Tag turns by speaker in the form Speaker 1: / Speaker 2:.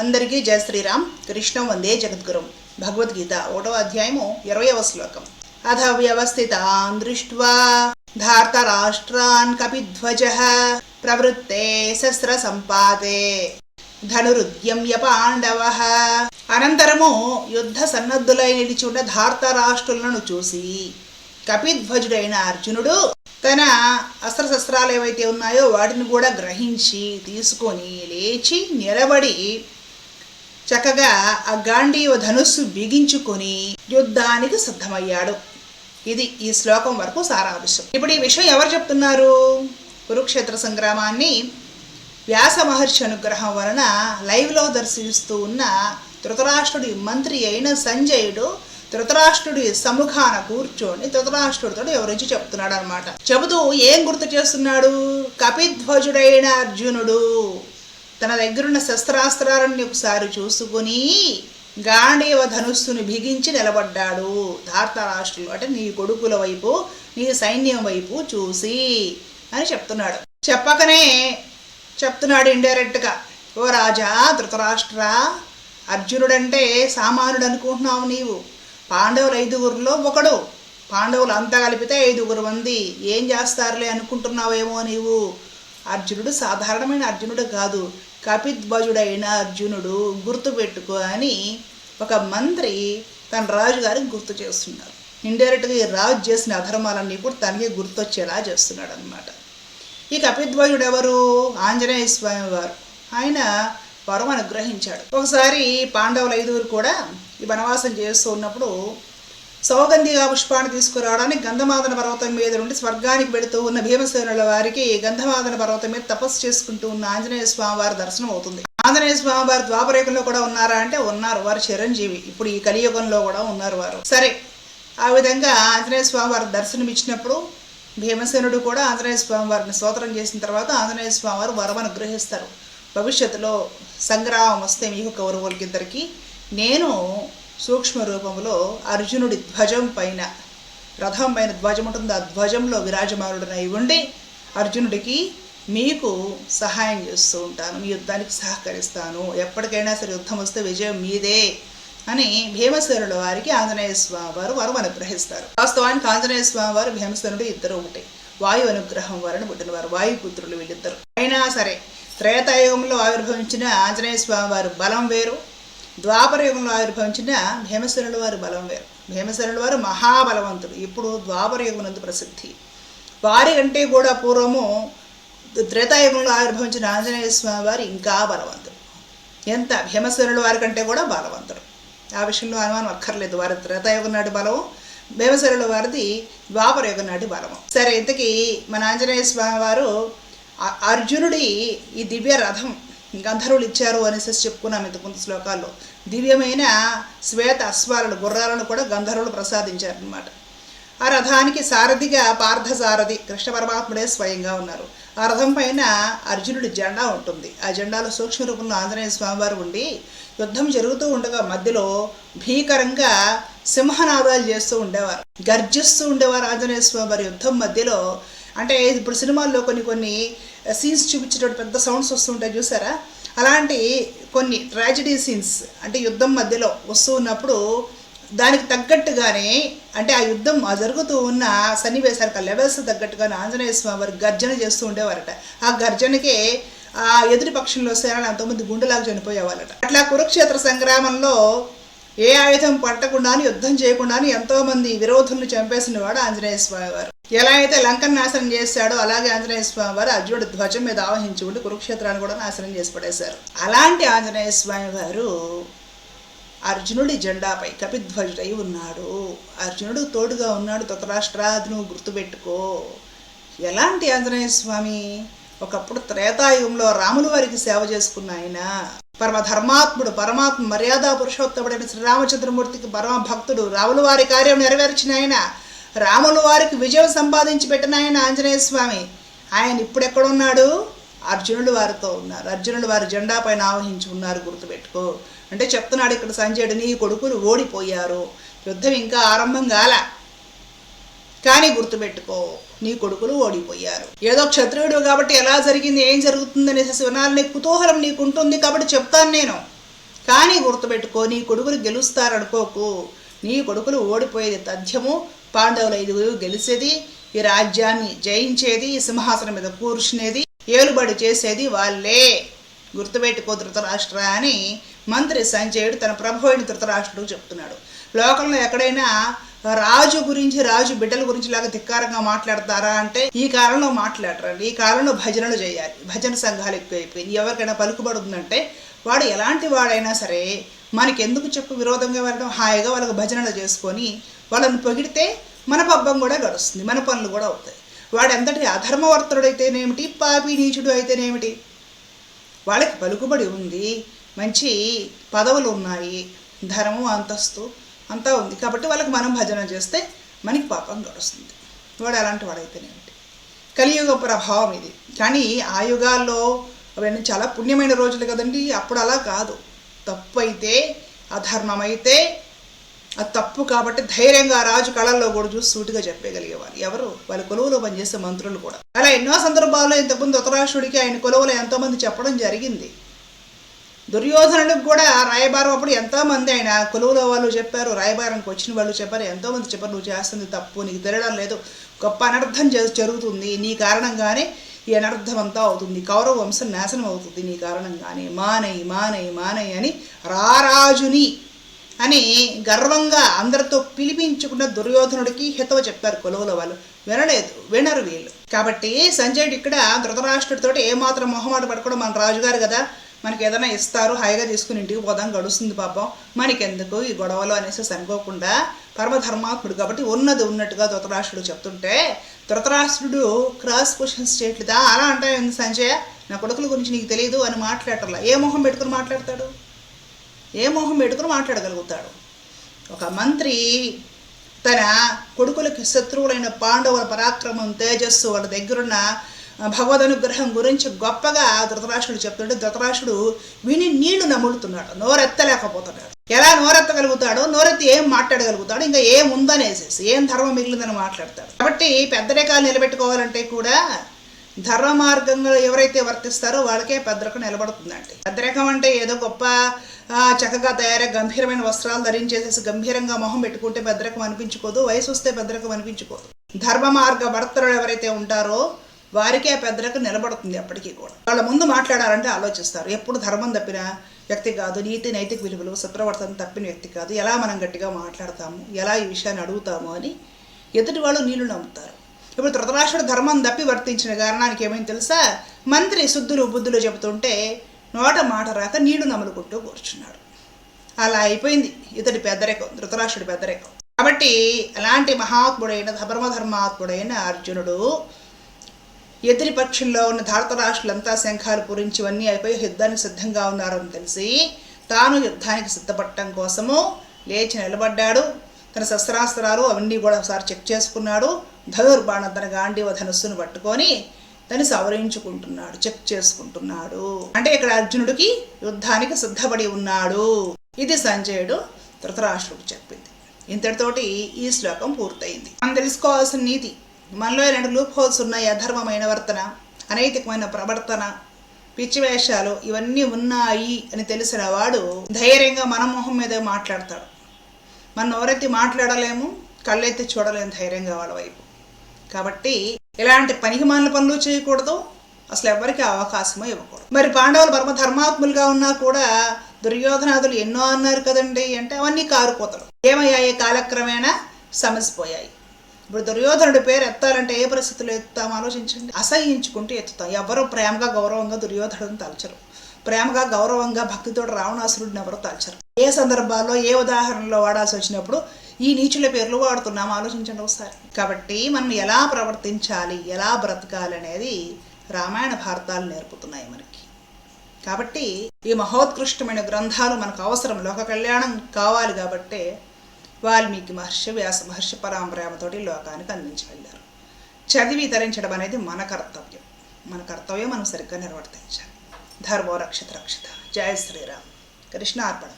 Speaker 1: అందరికీ జయ శ్రీరామ్. కృష్ణం వందే జగద్గురం. భగవద్గీత ఒకటో అధ్యాయము ఇరవయవ శ్లోకం. అథ వ్యవస్థితాన్ దృష్ట్వా ధార్తరాష్ట్రాన్ కపిధ్వజ ప్రవృత్తే శస్త్ర సంపాదే ధనురుద్యమ్య పాండవ. అనంతరము యుద్ధ సన్నద్ధులై నిలిచి ఉన్న ధార్తరాష్ట్రులను చూసి కపిధ్వజుడైన అర్జునుడు తన అస్త్రశస్త్రాలు ఏవైతే ఉన్నాయో వాటిని కూడా గ్రహించి తీసుకొని లేచి నిలబడి చక్కగా ఆ గాంధీవ ధనుస్సు బిగించుకొని యుద్ధానికి సిద్ధమయ్యాడు. ఇది ఈ శ్లోకం వరకు సారాంశం. ఇప్పుడు ఈ విషయం ఎవరు చెప్తున్నారు? కురుక్షేత్ర సంగ్రామాన్ని వ్యాస మహర్షి అనుగ్రహం వలన లైవ్లో దర్శిస్తూ ఉన్న ధృతరాష్ట్రుడి మంత్రి అయిన సంజయుడు ధృతరాష్ట్రుడి సముఖాన కూర్చొని ధృతరాష్ట్రుడితో ఎవరించి చెప్తున్నాడు అనమాట చెబుతూ ఏం గుర్తు చేస్తున్నాడు? కపిధ్వజుడైన అర్జునుడు తన దగ్గరున్న శస్త్రాస్త్రాలను ఒకసారి చూసుకుని గాంధీవ ధనుస్సును బిగించి నిలబడ్డాడు. ధార్తరాష్ట్రులు అంటే నీ కొడుకుల వైపు నీ సైన్యం వైపు చూసి అని చెప్తున్నాడు. చెప్పకనే చెప్తున్నాడు ఇండైరెక్ట్గా. ఓ రాజా ధృతరాష్ట్ర అర్జునుడంటే సామానుడు అనుకుంటున్నావు నీవు. పాండవులు ఐదుగురిలో ఒకడు. పాండవులు అంతా కలిపితే ఐదుగురు మంది. ఏం చేస్తారులే అనుకుంటున్నావేమో నీవు? అర్జునుడు సాధారణమైన అర్జునుడు కాదు. కపిధ్వజుడైన అర్జునుడు గుర్తుపెట్టుకో అని ఒక మంత్రి తన రాజుగారికి గుర్తు చేస్తున్నారు ఇండైరెక్ట్గా ఈ రాజు చేసిన అధర్మాలన్నీ కూడా తనకి గుర్తొచ్చేలా చేస్తున్నాడు అనమాట ఈ కపిధ్వజుడు ఎవరు ఆంజనేయ స్వామి వారు. ఆయన వరం అనుగ్రహించాడు. ఒకసారి పాండవులు ఐదుగురు కూడా ఈ వనవాసం చేస్తూ ఉన్నప్పుడు సౌగంధిగా పుష్పాన్ని తీసుకురావడానికి గంధమాదన పర్వతం మీద నుండి స్వర్గానికి వెళుతూ ఉన్న భీమసేనుల వారికి గంధమాదన పర్వతం మీద తపస్సు చేసుకుంటూ ఉన్న ఆంజనేయ స్వామి వారి దర్శనం అవుతుంది. ఆంజనేయ స్వామి వారు ద్వాపరయుగంలో కూడా ఉన్నారా అంటే ఉన్నారు. వారు చిరంజీవి. ఇప్పుడు ఈ కలియుగంలో కూడా ఉన్నారు వారు. సరే ఆ విధంగా ఆంజనేయ స్వామి వారి దర్శనం ఇచ్చినప్పుడు భీమసేనుడు కూడా ఆంజనేయ స్వామి వారిని స్తోత్రం చేసిన తర్వాత ఆంజనేయ స్వామి వారు వరం అనుగ్రహిస్తారు. భవిష్యత్తులో సంగ్రామం వస్తే మీకు కౌరవులకిద్దరికి నేను సూక్ష్మ రూపంలో అర్జునుడి ధ్వజం పైన రథం పైన ధ్వజం ఉంటుంది. ఆ ధ్వజంలో విరాజమానుడనై ఉండి అర్జునుడికి మీకు సహాయం చేస్తూ ఉంటాను. మీ యుద్ధానికి సహకరిస్తాను. ఎప్పటికైనా సరే యుద్ధం వస్తే విజయం మీదే అని భీమసేనుల వారికి ఆంజనేయ స్వామి వారు వరం అనుగ్రహిస్తారు. వాస్తవానికి ఆంజనేయ స్వామి వారు భీమసేనుడు ఇద్దరు ఒకటి. వాయు అనుగ్రహం వారిని పుట్టినవారు వాయుపుత్రులు వీళ్ళిద్దరు. అయినా సరే త్రేతాయుగంలో ఆవిర్భవించిన ఆంజనేయ స్వామి వారు బలం వేరు. ద్వాపర యుగంలో ఆవిర్భవించిన భీమసేనుల వారి బలం వేరు. భీమసేనుల వారు మహాబలవంతుడు ఇప్పుడు ద్వాపర యుగమునందు ప్రసిద్ధి. వారి కంటే కూడా పూర్వము త్రేతాయుగంలో ఆవిర్భవించిన ఆంజనేయ స్వామి వారు ఇంకా బలవంతుడు ఎంత? భీమసేనుల వారి కంటే కూడా బలవంతుడు ఆ విషయంలో అనుమానం అక్కర్లేదు. వారి త్రేతాయుగం నాటి బలము భీమసేనుల వారిది ద్వాపర యుగం నాటి బలము. సరే ఇంతకీ మన ఆంజనేయ స్వామి వారు అర్జునుడి ఈ దివ్య రథం గంధర్వులు ఇచ్చారు అనేసి చెప్పుకున్నాం ఇంతకుముందు శ్లోకాల్లో. దివ్యమైన శ్వేత అశ్వాలను గుర్రాలను కూడా గంధర్వులు ప్రసాదించారనమాట ఆ రథానికి సారథిగా పార్థసారథి కృష్ణ పరమాత్ముడే స్వయంగా ఉన్నారు. ఆ రథం పైన అర్జునుడి జెండా ఉంటుంది. ఆ జెండాలో సూక్ష్మ రూపంలో ఆంజనేయ స్వామివారు ఉండి యుద్ధం జరుగుతూ ఉండగా మధ్యలో భీకరంగా సింహనాదాలు చేస్తూ ఉండేవారు. గర్జిస్తూ ఉండేవారు ఆంజనేయ స్వామి వారి యుద్ధం మధ్యలో అంటే ఇప్పుడు సినిమాల్లో కొన్ని కొన్ని సీన్స్ చూపించేటప్పుడు పెద్ద సౌండ్స్ వస్తుంటాయి చూసారా? అలాంటి కొన్ని ట్రాజడీ సీన్స్ అంటే యుద్ధం మధ్యలో వస్తూ ఉన్నప్పుడు దానికి తగ్గట్టుగానే అంటే ఆ యుద్ధం జరుగుతూ ఉన్న సన్నివేశానికి ఆ లెవెల్స్ తగ్గట్టుగానే ఆంజనేయ స్వామి వారు గర్జన చేస్తూ ఉండేవారట. ఆ గర్జనకే ఆ ఎదుటి పక్షంలో సేనలు ఎంతోమంది గుండెలాగా చనిపోయేవాళ్ళట. అట్లా కురుక్షేత్ర సంగ్రామంలో ఏ ఆయుధం పట్టకుండాను యుద్ధం చేయకుండాను ఎంతోమంది విరోధులను చంపేసిన వాడు ఆంజనేయ స్వామి వారు. ఎలా అయితే లంకను నాశనం చేశాడో అలాగే ఆంజనేయ స్వామి వారు అర్జునుడు ధ్వజం మీద ఆవహించి ఉండి కురుక్షేత్రాన్ని కూడా నాశనం చేసి పడేశారు. అలాంటి ఆంజనేయ స్వామి వారు అర్జునుడి జెండాపై కపిధ్వజుడై ఉన్నాడు. అర్జునుడు తోడుగా ఉన్నాడు ధృతరాష్ట్రాది నువ్వు గుర్తుపెట్టుకో. ఎలాంటి ఆంజనేయ స్వామి? ఒకప్పుడు త్రేతాయుగంలో రాములు వారికి సేవ చేసుకున్న ఆయన. పరమ ధర్మాత్ముడు పరమాత్మ మర్యాద పురుషోత్తముడైన శ్రీరామచంద్రమూర్తికి పరమ భక్తుడు రాములు వారి కార్యం నెరవేర్చిన ఆయన. రాములు వారికి విజయం సంపాదించి పెట్టిన ఆయన ఆంజనేయ స్వామి. ఆయన ఇప్పుడెక్కడున్నాడు? అర్జునుడు వారితో ఉన్నారు. అర్జునుడు వారి జెండా పైన ఆవహించి ఉన్నారు గుర్తుపెట్టుకో. అంటే చెప్తున్నాడు ఇక్కడ సంజయుడు నీ కొడుకులు ఓడిపోయారు. యుద్ధం ఇంకా ఆరంభం కాల. కానీ గుర్తుపెట్టుకో నీ కొడుకులు ఓడిపోయారు. ఏదో క్షత్రియుడు కాబట్టి ఎలా జరిగింది ఏం జరుగుతుంది అనేసి వినాలని కుతూహలం నీకు ఉంటుంది కాబట్టి చెప్తాను నేను. కానీ గుర్తుపెట్టుకో నీ కొడుకులు గెలుస్తారనుకోకు. నీ కొడుకులు ఓడిపోయేది తథ్యము పాండవుల ఐదుగురు గెలిచేది ఈ రాజ్యాన్ని జయించేది ఈ సింహాసనం మీద కూర్చునేది ఏలుబడి చేసేది వాళ్ళే. గుర్తుపెట్టుకో ధృతరాష్ట్ర అని మంత్రి సంజయుడు తన ప్రభు అయిన ధృతరాష్ట్రుడు చెప్తున్నాడు. లోకంలో ఎక్కడైనా రాజు గురించి రాజు బిడ్డల గురించి లాగా ధిక్కారంగా మాట్లాడతారా అంటే ఈ కాలంలో మాట్లాడరండి. ఈ కాలంలో భజనలు చేయాలి. భజన సంఘాలు ఎక్కువైపోయింది ఎవరికైనా పలుకుబడుతుందంటే వాడు ఎలాంటి వాడైనా సరే మనకి ఎందుకు చెప్పు విరోధంగా వెళ్ళడం హాయిగా వాళ్ళకి భజనలు చేసుకొని వాళ్ళని పొగిడితే మన పబ్బం కూడా గడుస్తుంది మన పనులు కూడా అవుతాయి. వాడు ఎంతటి అధర్మవర్తుడైతేనేమిటి పాపి నీచుడు అయితేనేమిటి? వాళ్ళకి పలుకుబడి ఉంది మంచి పదవులు ఉన్నాయి ధర్మం అంతస్తు అంతా ఉంది. కాబట్టి వాళ్ళకి మనం భజన చేస్తే మనకి పాపం గడుస్తుంది. వాడు అలాంటి వాడైతేనేమిటి? కలియుగ ప్రభావం ఇది. కానీ ఆ యుగాల్లో అవన్నీ చాలా పుణ్యమైన రోజులు కదండి అప్పుడు అలా కాదు. తప్పు అయితే అధర్మమైతే అది తప్పు కాబట్టి ధైర్యంగా రాజు కళల్లో కూడా చూసి సూటిగా చెప్పగలిగేవారు. ఎవరు? వాళ్ళ కొలువులో పనిచేసే మంత్రులు కూడా. అలా ఎన్నో సందర్భాల్లో ఇంతకుముందు ధృతరాష్ట్రుడికి ఆయన కొలువులో ఎంతోమంది చెప్పడం జరిగింది. దుర్యోధనుడికి కూడా రాయబారం అప్పుడు ఎంతోమంది ఆయన కొలువులో వాళ్ళు చెప్పారు రాయబారానికి వచ్చిన వాళ్ళు చెప్పారు ఎంతోమంది చెప్పారు నువ్వు చేస్తుంది తప్పు నీకు తెలియడం లేదు గొప్ప అనర్థం జరుగుతుంది. నీ కారణంగానే ఈ అనర్థమంతా అవుతుంది. కౌరవ వంశం నాశనం అవుతుంది నీ కారణంగానే. మానై మానై మానై అని రారాజుని అని గర్వంగా అందరితో పిలిపించుకున్న దుర్యోధనుడికి హితవ చెప్తారు కొలువుల వాళ్ళు. వినలేదు వినరు వీళ్ళు. కాబట్టి సంజయుడు ఇక్కడ ధృతరాష్ట్రుడితో ఏమాత్రం మొహమాట పడకుండా మన రాజుగారు కదా మనకి ఏదైనా ఇస్తారు హాయిగా తీసుకుని ఇంటికి పోదాం గడుస్తుంది పాపం. మనకెందుకు ఈ గొడవలు అనేసి అనుకోకుండా పరమధర్మాత్ముడు కాబట్టి ఉన్నది ఉన్నట్టుగా ధృతరాష్ట్రుడు చెప్తుంటే ధృతరాష్ట్రుడు క్రాస్ క్వశ్చన్స్ చేయట్లేదా? అలా అంటే సంజయ్? నా కొడుకుల గురించి నీకు తెలియదు అని మాట్లాడటంలా. ఏ మొహం పెట్టుకుని మాట్లాడతాడు? ఏ మొహం పెట్టుకుని మాట్లాడగలుగుతాడు? ఒక మంత్రి తన కొడుకులకి శత్రువులైన పాండవుల పరాక్రమం తేజస్సు వాళ్ళ దగ్గరున్న ఆ, భగవద్ అనుగ్రహం గురించి గొప్పగా ధృతరాష్ట్రుడు చెప్తుంటే ధృతరాష్ట్రుడు విని నీళ్ళు నములుతున్నాడు నోరెత్తలేకపోతున్నాడు. ఎలా నోరెత్తగలుగుతాడో నోరెత్తి ఏం మాట్లాడగలుగుతాడు ఇంకా ఏం ఉందనేసేసి ఏం ధర్మం మిగిలిందని మాట్లాడతాడు. కాబట్టి పెద్దరికాలు నిలబెట్టుకోవాలంటే కూడా ధర్మ మార్గంలో ఎవరైతే వర్తిస్తారో వాళ్ళకే పెద్దరికం నిలబడుతుందండి. పెద్దరికం అంటే ఏదో గొప్ప చక్కగా తయారై గంభీరమైన వస్త్రాలు ధరించేసేసి గంభీరంగా మొహం పెట్టుకుంటే పెద్దరికం అనిపించుకోదు వయసు వస్తే పెద్దరికం అనిపించుకోదు. ధర్మ మార్గ భర్తలు ఎవరైతే ఉంటారో వారికే పెద్దలకు నిలబడుతుంది ఎప్పటికీ కూడా. వాళ్ళ ముందు మాట్లాడాలంటే ఆలోచిస్తారు. ఎప్పుడు ధర్మం తప్పిన వ్యక్తి కాదు నీతి నైతిక విలువలు సుప్రవర్తన తప్పిన వ్యక్తి కాదు. ఎలా మనం గట్టిగా మాట్లాడతాము? ఎలా ఈ విషయాన్ని అడుగుతాము అని ఎదుటి వాళ్ళు నీళ్ళు నమ్ముతారు. ఇప్పుడు ధృతరాష్ట్రుడు ధర్మం తప్పి వర్తించిన కారణానికి ఏమైంది తెలుసా? మంత్రి శుద్ధులు బుద్ధులు చెబుతుంటే నోట మాట రాక నీళ్ళు నములుకుంటూ కూర్చున్నాడు. అలా అయిపోయింది. ఇతడి పెద్దరికం ధృతరాష్ట్రుడి పెద్దరికం కాబట్టి అలాంటి మహాత్ముడైన ధర్మధర్మాత్ముడైన అర్జునుడు ఎదురి పక్షంలో ఉన్న ధారతరాష్ట్రులంతా శంఖాలు పూరించివన్నీ అయిపోయి యుద్ధానికి సిద్ధంగా ఉన్నారని తెలిసి తాను యుద్ధానికి సిద్ధపడటం కోసము లేచి నిలబడ్డాడు. తన శస్త్రాస్త్రాలు అవన్నీ కూడా ఒకసారి చెక్ చేసుకున్నాడు. ధనుర్బాణ తన గాంధీవ ధనుస్సును పట్టుకొని దాన్ని సవరించుకుంటున్నాడు చెక్ చేసుకుంటున్నాడు. అంటే ఇక్కడ అర్జునుడికి యుద్ధానికి సిద్ధపడి ఉన్నాడు. ఇది సంజయుడు ధృతరాష్ట్రుడు చెప్పింది. ఇంతటితోటి ఈ శ్లోకం పూర్తయింది. మనం తెలుసుకోవాల్సిన నీతి మనలో రెండు లూప్ హోల్స్ ఉన్నాయి అధర్మమైన వర్తన అనైతికమైన ప్రవర్తన పిచ్చి వేషాలు ఇవన్నీ ఉన్నాయి అని తెలిసిన వాడు ధైర్యంగా మన మొహం మీద మాట్లాడతాడు. మన నోరెత్తి మాట్లాడలేము కళ్ళెత్తి చూడలేము ధైర్యంగా వాళ్ళ వైపు. కాబట్టి ఇలాంటి పనికిమాలిన పనులు చేయకూడదు అసలు ఎవరికి అవకాశమో ఇవ్వకూడదు. మరి పాండవులు పరమ ధర్మాత్ములుగా ఉన్నా కూడా దుర్యోధనాదులు ఎన్నో అన్నారు కదండి అంటే అవన్నీ కారుకోతలు ఏమయ్యాయి? కాలక్రమేణా సమసిపోయాయి. ఇప్పుడు దుర్యోధనుడి పేరు ఎత్తాలంటే ఏ పరిస్థితులు ఎత్తాం? ఆలోచించండి. అసహించుకుంటూ ఎత్తుతాం. ఎవరు ప్రేమగా గౌరవంగా దుర్యోధనుడిని తలచరు. ప్రేమగా గౌరవంగా భక్తితో రావణాసురుడిని ఎవరు తలచరు. ఏ సందర్భాల్లో ఏ ఉదాహరణలో వాడాల్సి వచ్చినప్పుడు ఈ నీచుల పేర్లు వాడుతున్నాం? ఆలోచించండి ఒకసారి. కాబట్టి మనం ఎలా ప్రవర్తించాలి? ఎలా బ్రతకాలి అనేది రామాయణ భారతాలు నేర్పుతున్నాయి మనకి. కాబట్టి ఈ మహోత్కృష్టమైన గ్రంథాలు మనకు అవసరం. లోక కళ్యాణం కావాలి కాబట్టి వాల్మీకి మహర్షి వ్యాస మహర్షి పరాంపరామతోటి లోకానికి అందించి వెళ్ళారు. చదివి తరించడం అనేది మన కర్తవ్యం. మన కర్తవ్యం మనం సరిగ్గా నిర్వర్తించాలి. ధర్మో రక్షిత రక్షిత. జయ శ్రీరామ్. కృష్ణార్పణ